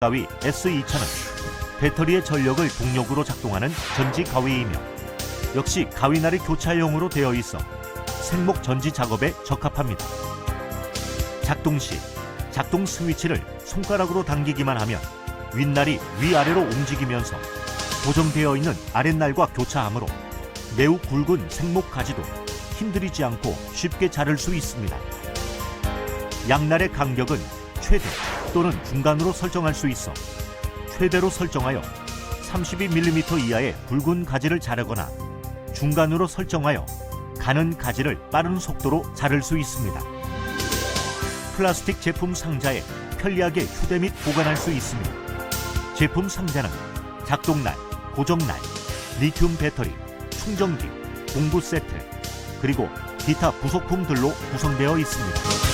가위 S2000은 배터리의 전력을 동력으로 작동하는 전지 가위이며 역시 가위날이 교차형으로 되어 있어 생목 전지 작업에 적합합니다. 작동 시 작동 스위치를 손가락으로 당기기만 하면 윗날이 위아래로 움직이면서 고정되어 있는 아랫날과 교차하므로 매우 굵은 생목 가지도 힘들이지 않고 쉽게 자를 수 있습니다. 양날의 간격은 최대 또는 중간으로 설정할 수 있어 최대로 설정하여 32mm 이하의 굵은 가지를 자르거나 중간으로 설정하여 가는 가지를 빠른 속도로 자를 수 있습니다. 플라스틱 제품 상자에 편리하게 휴대 및 보관할 수 있습니다. 제품 상자는 작동날, 고정날, 리튬 배터리, 충전기, 공구 세트, 그리고 기타 부속품들로 구성되어 있습니다.